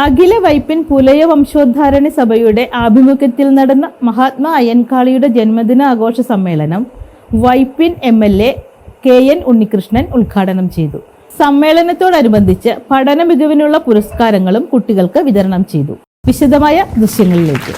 അഖില വൈപ്പിൻ പുലയ വംശോദ്ധാരണ സഭയുടെ ആഭിമുഖ്യത്തിൽ നടന്ന മഹാത്മാ അയ്യൻകാളിയുടെ ജന്മദിന ആഘോഷ സമ്മേളനം Vypin M L A K N Unnikrishnan ഉദ്ഘാടനം ചെയ്തു. സമ്മേളനത്തോടനുബന്ധിച്ച് പഠന മികവിനുള്ള പുരസ്കാരങ്ങളും കുട്ടികൾക്ക് വിതരണം ചെയ്തു. വിശദമായ ദൃശ്യങ്ങളിലേക്ക്.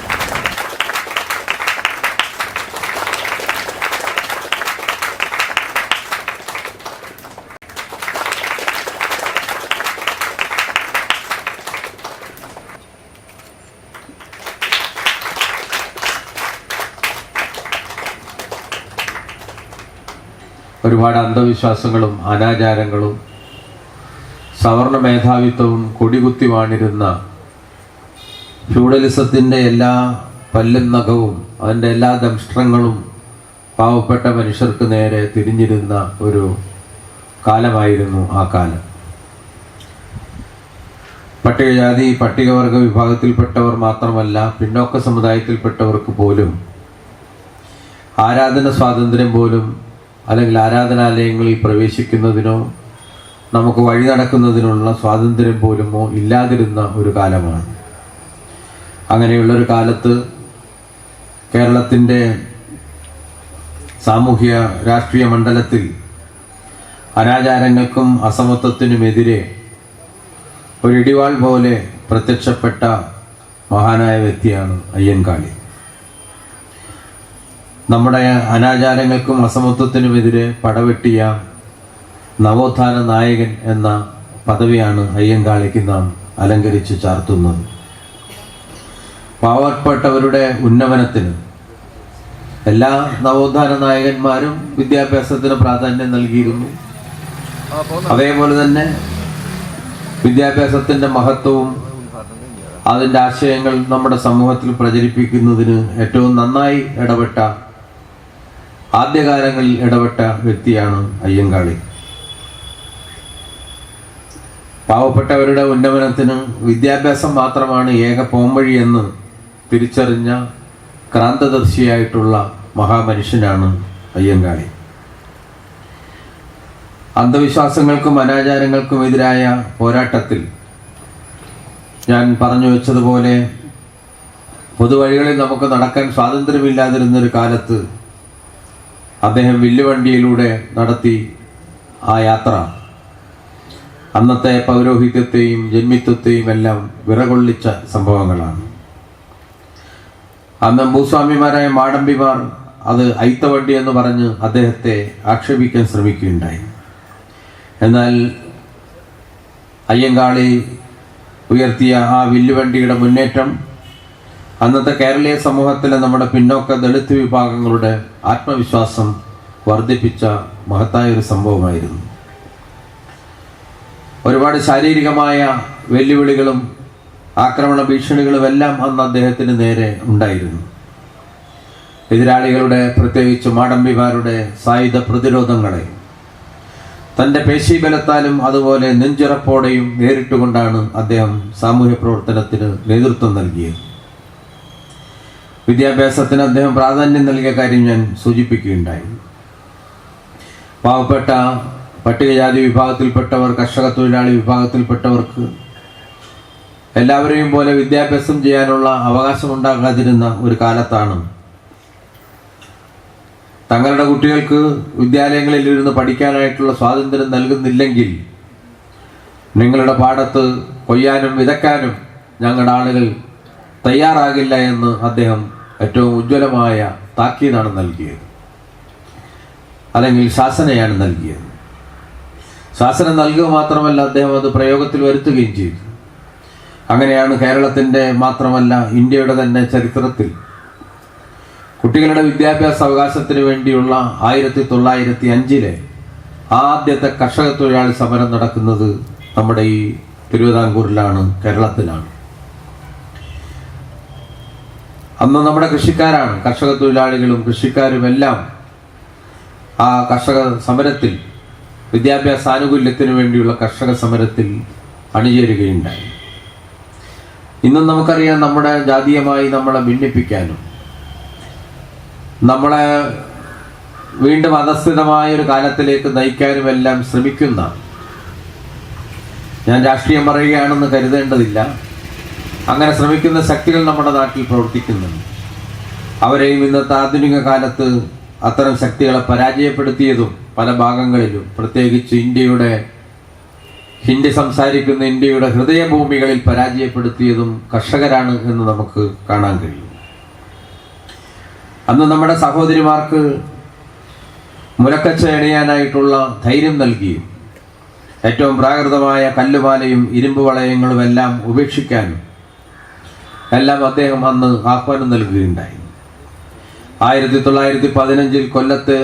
ഒരുപാട് അന്ധവിശ്വാസങ്ങളും അനാചാരങ്ങളും സവർണ മേധാവിത്വവും കൊടികുത്തി വാണിരുന്ന ഫ്യൂഡലിസത്തിന്റെ എല്ലാ പല്ലും നഖവും അതിന്റെ എല്ലാ ദംഷ്ട്രങ്ങളും പാവപ്പെട്ട മനുഷ്യർക്ക് നേരെ തിരിഞ്ഞിരുന്ന ഒരു കാലമായിരുന്നു ആ കാലം. പട്ടികജാതി പട്ടികവർഗ വിഭാഗത്തിൽപ്പെട്ടവർ മാത്രമല്ല പിന്നോക്ക സമുദായത്തിൽപ്പെട്ടവർക്ക് പോലും ആരാധന സ്വാതന്ത്ര്യം പോലും അല്ലെങ്കിൽ ആരാധനാലയങ്ങളിൽ പ്രവേശിക്കുന്നതിനോ നമുക്ക് വഴി നടക്കുന്നതിനുള്ള സ്വാതന്ത്ര്യം പോലുമോ ഇല്ലാതിരുന്ന ഒരു കാലമാണ്. അങ്ങനെയുള്ളൊരു കാലത്ത് കേരളത്തിന്റെ സാമൂഹ്യ രാഷ്ട്രീയ മണ്ഡലത്തിൽ അനാചാരങ്ങൾക്കും അസമത്വത്തിനുമെതിരെ ഒരിടിവാൾ പോലെ പ്രത്യക്ഷപ്പെട്ട മഹാനായ വ്യക്തിയാണ് അയ്യൻകാളി. നമ്മുടെ അനാചാരങ്ങൾക്കും അസമത്വത്തിനുമെതിരെ പടവെട്ടിയ നവോത്ഥാന നായകൻ എന്ന പദവിയാണ് അയ്യങ്കാളിക്ക് നാം അലങ്കരിച്ച് ചാർത്തുന്നത്. പാവപ്പെട്ടവരുടെ ഉന്നമനത്തിന് എല്ലാ നവോത്ഥാന നായകന്മാരും വിദ്യാഭ്യാസത്തിന് പ്രാധാന്യം നൽകിയിരുന്നു. അതേപോലെ തന്നെ വിദ്യാഭ്യാസത്തിന്റെ മഹത്വവും അതിന്റെ ആശയങ്ങൾ നമ്മുടെ സമൂഹത്തിൽ പ്രചരിപ്പിക്കുന്നതിന് ഏറ്റവും നന്നായി ഇടപെട്ട ആദ്യകാലങ്ങളിൽ ഇടപെട്ട വ്യക്തിയാണ് അയ്യങ്കാളി. പാവപ്പെട്ടവരുടെ ഉന്നമനത്തിന് വിദ്യാഭ്യാസം മാത്രമാണ് ഏക പോംവഴി എന്ന് തിരിച്ചറിഞ്ഞ ക്രാന്തദർശിയായിട്ടുള്ള മഹാമനുഷ്യനാണ് അയ്യങ്കാളി. അന്ധവിശ്വാസങ്ങൾക്കും അനാചാരങ്ങൾക്കും എതിരായ പോരാട്ടത്തിൽ ഞാൻ പറഞ്ഞു വെച്ചതുപോലെ പൊതുവഴികളിൽ നമുക്ക് നടക്കാൻ സ്വാതന്ത്ര്യമില്ലാതിരുന്നൊരു കാലത്ത് അദ്ദേഹം വില്ലുവണ്ടിയിലൂടെ നടത്തി ആ യാത്ര. അന്നത്തെ പൗരോഹിത്യത്തെയും ജന്മിത്വത്തെയും എല്ലാം വിറകൊള്ളിച്ച സംഭവങ്ങളാണ്. അന്ന് ഭൂസ്വാമിമാരായ മാടമ്പിമാർ അത് ഐത്തവണ്ടി എന്ന് പറഞ്ഞ് അദ്ദേഹത്തെ ആക്ഷേപിക്കാൻ ശ്രമിക്കുകയുണ്ടായി. എന്നാൽ അയ്യങ്കാളി ഉയർത്തിയ ആ വില്ലുവണ്ടിയുടെ മുന്നേറ്റം അന്നത്തെ കേരളീയ സമൂഹത്തിലെ നമ്മുടെ പിന്നോക്ക ദളിത് വിഭാഗങ്ങളുടെ ആത്മവിശ്വാസം വർദ്ധിപ്പിച്ച മഹത്തായ ഒരു സംഭവമായിരുന്നു. ഒരുപാട് ശാരീരികമായ വെല്ലുവിളികളും ആക്രമണ ഭീഷണികളും എല്ലാം അന്ന് അദ്ദേഹത്തിന് നേരെ ഉണ്ടായിരുന്നു. എതിരാളികളുടെ പ്രത്യേകിച്ച് മാടമ്പിമാരുടെ സായുധ പ്രതിരോധങ്ങളെ. തന്റെ പേശീബലത്താലും അതുപോലെ നെഞ്ചുറപ്പോടെയും നേരിട്ടുകൊണ്ടാണ് അദ്ദേഹം സാമൂഹ്യ പ്രവർത്തനത്തിന് നേതൃത്വം നൽകിയത്. വിദ്യാഭ്യാസത്തിന് അദ്ദേഹം പ്രാധാന്യം നൽകിയ കാര്യം ഞാൻ സൂചിപ്പിക്കുകയുണ്ടായി. പാവപ്പെട്ട പട്ടികജാതി വിഭാഗത്തിൽപ്പെട്ടവർ കർഷക തൊഴിലാളി വിഭാഗത്തിൽപ്പെട്ടവർക്ക് എല്ലാവരെയും പോലെ വിദ്യാഭ്യാസം ചെയ്യാനുള്ള അവകാശമുണ്ടാകാതിരുന്ന ഒരു കാലത്താണ് തങ്ങളുടെ കുട്ടികൾക്ക് വിദ്യാലയങ്ങളിൽ ഇരുന്ന് പഠിക്കാനായിട്ടുള്ള സ്വാതന്ത്ര്യം നൽകുന്നില്ലെങ്കിൽ നിങ്ങളുടെ പാടത്ത് കൊയ്യാനും വിതയ്ക്കാനും ഞങ്ങളുടെ ആളുകൾ തയ്യാറാകില്ല എന്ന് അദ്ദേഹം ഏറ്റവും ഉജ്ജ്വലമായ താക്കീതാണ് നൽകിയത്. അല്ലെങ്കിൽ ശാസനയാണ് നൽകിയത്. ശാസന നൽകുക മാത്രമല്ല അദ്ദേഹം അത് പ്രയോഗത്തിൽ വരുത്തുകയും ചെയ്തു. അങ്ങനെയാണ് കേരളത്തിന്റെ മാത്രമല്ല ഇന്ത്യയുടെ തന്നെ ചരിത്രത്തിൽ കുട്ടികളുടെ വിദ്യാഭ്യാസ അവകാശത്തിന് വേണ്ടിയുള്ള ആയിരത്തി തൊള്ളായിരത്തി അഞ്ചിലെ ആദ്യത്തെ കർഷക തൊഴിലാളി സമരം നടക്കുന്നത് നമ്മുടെ ഈ തിരുവിതാംകൂറിലാണ് കേരളത്തിലാണ്. അന്ന് നമ്മുടെ കൃഷിക്കാരാണ്. കർഷക തൊഴിലാളികളും കൃഷിക്കാരും എല്ലാം ആ കർഷക സമരത്തിൽ വിദ്യാഭ്യാസ ആനുകൂല്യത്തിന് വേണ്ടിയുള്ള കർഷക സമരത്തിൽ അണിചേരുകയുണ്ടായി ഇന്നും നമുക്കറിയാം നമ്മുടെ ജാതീയമായി നമ്മളെ ഭിന്നിപ്പിക്കാനും നമ്മളെ വീണ്ടും അധസ്ഥിതമായ ഒരു കാലത്തിലേക്ക് നയിക്കാനും എല്ലാം ശ്രമിക്കുന്ന ഞാൻ രാഷ്ട്രീയം പറയുകയാണെന്ന് കരുതേണ്ടതില്ല. അങ്ങനെ ശ്രമിക്കുന്ന ശക്തികൾ നമ്മുടെ നാട്ടിൽ പ്രവർത്തിക്കുന്നുണ്ട്. അവരെയും ഇന്നത്തെ ആധുനിക കാലത്ത് അത്തരം ശക്തികളെ പരാജയപ്പെടുത്തിയതും പല ഭാഗങ്ങളിലും പ്രത്യേകിച്ച് ഇന്ത്യയുടെ ഹിന്ദി സംസാരിക്കുന്ന ഇന്ത്യയുടെ ഹൃദയഭൂമികളിൽ പരാജയപ്പെടുത്തിയതും കർഷകരാണ് എന്ന് നമുക്ക് കാണാൻ കഴിയും. അന്ന് നമ്മുടെ സഹോദരിമാർക്ക് മുലക്കച്ച എണിയാനായിട്ടുള്ള ധൈര്യം നൽകിയും ഏറ്റവും പ്രാകൃതമായ കല്ലുമാലയും ഇരുമ്പ് വളയങ്ങളുമെല്ലാം ഉപേക്ഷിക്കാനും എല്ലാം അദ്ദേഹം അന്ന് ആഹ്വാനം നൽകുകയുണ്ടായി. ആയിരത്തി തൊള്ളായിരത്തി പതിനഞ്ചിൽ കൊല്ലത്ത്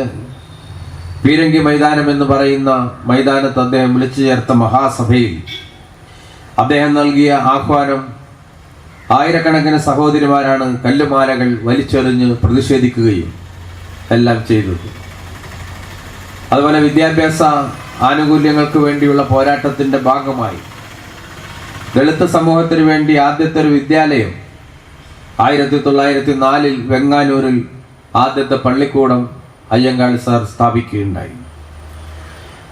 പീരങ്കി മൈതാനം എന്ന് പറയുന്ന മൈതാനത്ത് അദ്ദേഹം വിളിച്ചു ചേർത്ത മഹാസഭയിൽ അദ്ദേഹം നൽകിയ ആഹ്വാനം ആയിരക്കണക്കിന് സഹോദരിമാരാണ് കല്ലുമാലകൾ വലിച്ചെറിഞ്ഞ് പ്രതിഷേധിക്കുകയും എല്ലാം ചെയ്തത്. അതുപോലെ വിദ്യാഭ്യാസ ആനുകൂല്യങ്ങൾക്ക് വേണ്ടിയുള്ള പോരാട്ടത്തിന്റെ ഭാഗമായി ദളിത് സമൂഹത്തിന് വേണ്ടി ആദ്യത്തെ ഒരു വിദ്യാലയം ആയിരത്തി തൊള്ളായിരത്തി നാലിൽ വെങ്ങാനൂരിൽ ആദ്യത്തെ പള്ളിക്കൂടം അയ്യങ്കാളി സാർ സ്ഥാപിക്കുകയുണ്ടായി.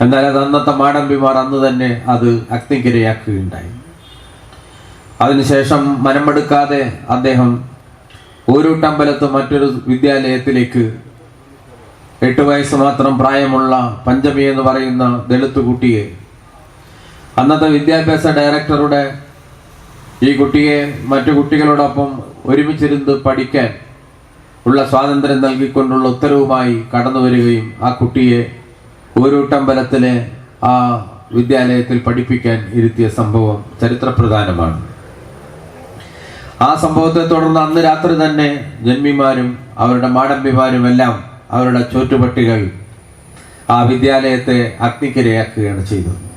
എന്നാൽ അത് അന്നത്തെ മാടമ്പിമാർ അന്ന് തന്നെ അത് അഗ്നിക്കിരയാക്കുകയുണ്ടായി. അതിനുശേഷം മനമെടുക്കാതെ അദ്ദേഹം ഊരൂട്ടമ്പലത്ത് മറ്റൊരു വിദ്യാലയത്തിലേക്ക് എട്ട് വയസ്സ് മാത്രം പ്രായമുള്ള പഞ്ചമി എന്ന് പറയുന്ന ദളിത് കുട്ടിയെ അന്നത്തെ വിദ്യാഭ്യാസ ഡയറക്ടറുടെ ഈ കുട്ടിയെ മറ്റു കുട്ടികളോടൊപ്പം ഒരുമിച്ചിരുന്ന് പഠിക്കാൻ ഉള്ള സ്വാതന്ത്ര്യം നൽകിക്കൊണ്ടുള്ള ഉത്തരവുമായി കടന്നു വരികയും ആ കുട്ടിയെ ഊരൂട്ടമ്പലത്തിലെ ആ വിദ്യാലയത്തിൽ പഠിപ്പിക്കാൻ ഇരുത്തിയ സംഭവം ചരിത്രപ്രധാനമാണ്. ആ സംഭവത്തെ തുടർന്ന് അന്ന് രാത്രി തന്നെ ജന്മിമാരും അവരുടെ മാടമ്പിമാരും എല്ലാം അവരുടെ ചോറ്റുപട്ടികൾ ആ വിദ്യാലയത്തെ അഗ്നിക്കിരയാക്കുകയാണ് ചെയ്തത്.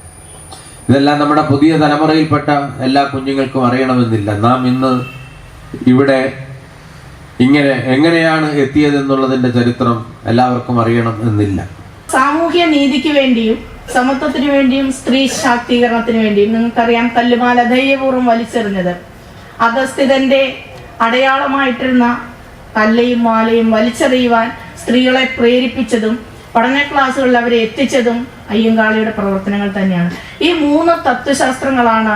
ഇതെല്ലാം നമ്മുടെ പുതിയ തലമുറയിൽപ്പെട്ട എല്ലാ കുഞ്ഞുങ്ങൾക്കും അറിയണമെന്നില്ല. നാം ഇന്ന് ഇവിടെ ഇങ്ങനെ എങ്ങനെയാണ് എത്തിയതെന്നുള്ളതിന്റെ ചരിത്രം എല്ലാവർക്കും അറിയണം എന്നില്ല. സാമൂഹ്യ നീതിക്ക് വേണ്ടിയും സമത്വത്തിന് വേണ്ടിയും സ്ത്രീ ശാക്തീകരണത്തിന് വേണ്ടിയും നിങ്ങൾക്കറിയാം കല്ലുമാല ധൈര്യപൂർവം വലിച്ചെറിഞ്ഞത്. അധസ്ഥിതന്റെ അടയാളമായിട്ടിരുന്ന കല്ലയും മാലയും വലിച്ചെറിയുവാൻ സ്ത്രീകളെ പ്രേരിപ്പിച്ചതും പഠന ക്ലാസ്സുകളിൽ അവരെ എത്തിച്ചതും അയ്യങ്കാളിയുടെ പ്രവർത്തനങ്ങൾ തന്നെയാണ്. ഈ മൂന്ന് തത്വശാസ്ത്രങ്ങളാണ്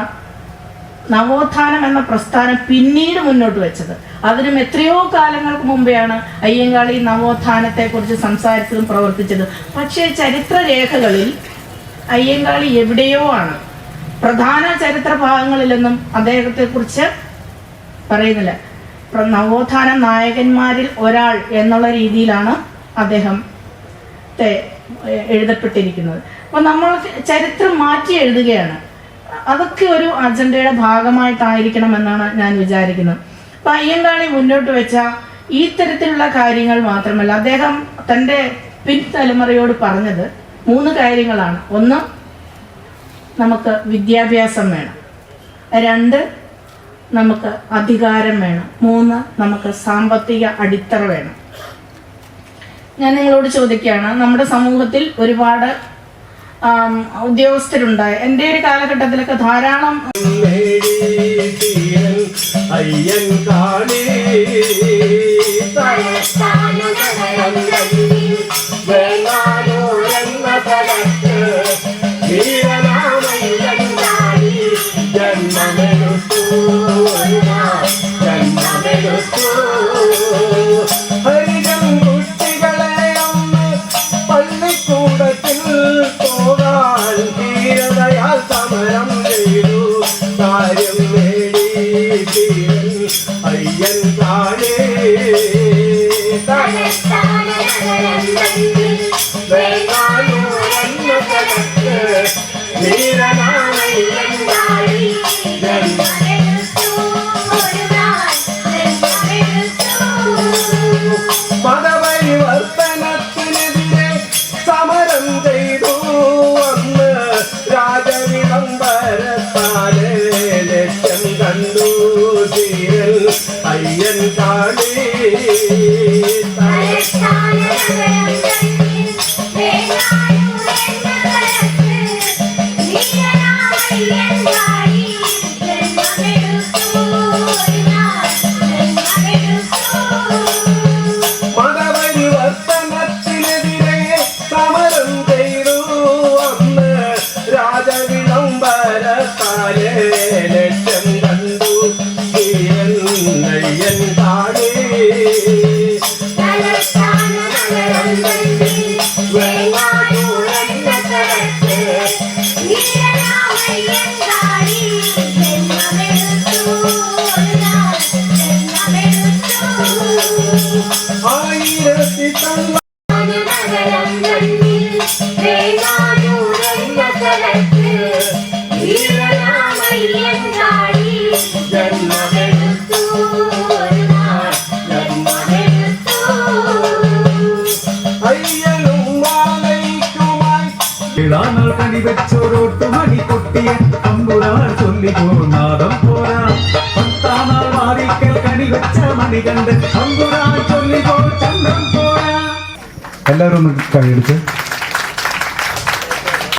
നവോത്ഥാനം എന്ന പ്രസ്ഥാനം പിന്നീട് മുന്നോട്ട് വെച്ചത്. അതിനും എത്രയോ കാലങ്ങൾക്ക് മുമ്പെയാണ് അയ്യങ്കാളി നവോത്ഥാനത്തെ കുറിച്ച് സംസാരിച്ചതും പ്രവർത്തിച്ചതും. പക്ഷേ ചരിത്രരേഖകളിൽ അയ്യങ്കാളി എവിടെയോ ആണ്. പ്രധാന ചരിത്ര ഭാഗങ്ങളിലൊന്നും അദ്ദേഹത്തെ കുറിച്ച് പറയുന്നില്ല നവോത്ഥാന നായകന്മാരിൽ ഒരാൾ എന്നുള്ള രീതിയിലാണ് അദ്ദേഹം എഴുതപ്പെട്ടിരിക്കുന്നത്. അപ്പൊ നമ്മൾ ചരിത്രം മാറ്റി എഴുതുകയാണ്. അതൊക്കെ ഒരു അജണ്ടയുടെ ഭാഗമായിട്ടായിരിക്കണം എന്നാണ് ഞാൻ വിചാരിക്കുന്നത്. അപ്പൊ അയ്യങ്കാളി മുന്നോട്ട് വെച്ച ഈ തരത്തിലുള്ള കാര്യങ്ങൾ മാത്രമല്ല അദ്ദേഹം തന്റെ പിൻതലമുറയോട് പറഞ്ഞത് മൂന്ന് കാര്യങ്ങളാണ്. ഒന്ന് നമുക്ക് വിദ്യാഭ്യാസം വേണം. രണ്ട് നമുക്ക് അധികാരം വേണം. മൂന്ന് നമുക്ക് സാമ്പത്തിക അടിത്തറ വേണം. ഞാൻ നിങ്ങളോട് ചോദിക്കുകയാണ് നമ്മുടെ സമൂഹത്തിൽ ഒരുപാട് ഉദ്യോഗസ്ഥരുണ്ടായി എന്റെ ഒരു കാലഘട്ടത്തിലൊക്കെ ധാരാളം വേങ്ങാനൂരെന്ന അയ്യൻ ഇളാനാൾ കണിവെച്ചോരോട്ട് മണി കൊട്ടിയ അമ്പുരാൾ ചൊല്ലിക്കോ നാദം പോരാ. പത്താം നാൾ വാരിക്കൽ കണിവെച്ച മണി കണ്ട് അമ്പുരാൾ ചൊല്ലിക്കോ ചന്ദ്രം പോരാ. എല്ലാവരും കൈയെടുത്ത്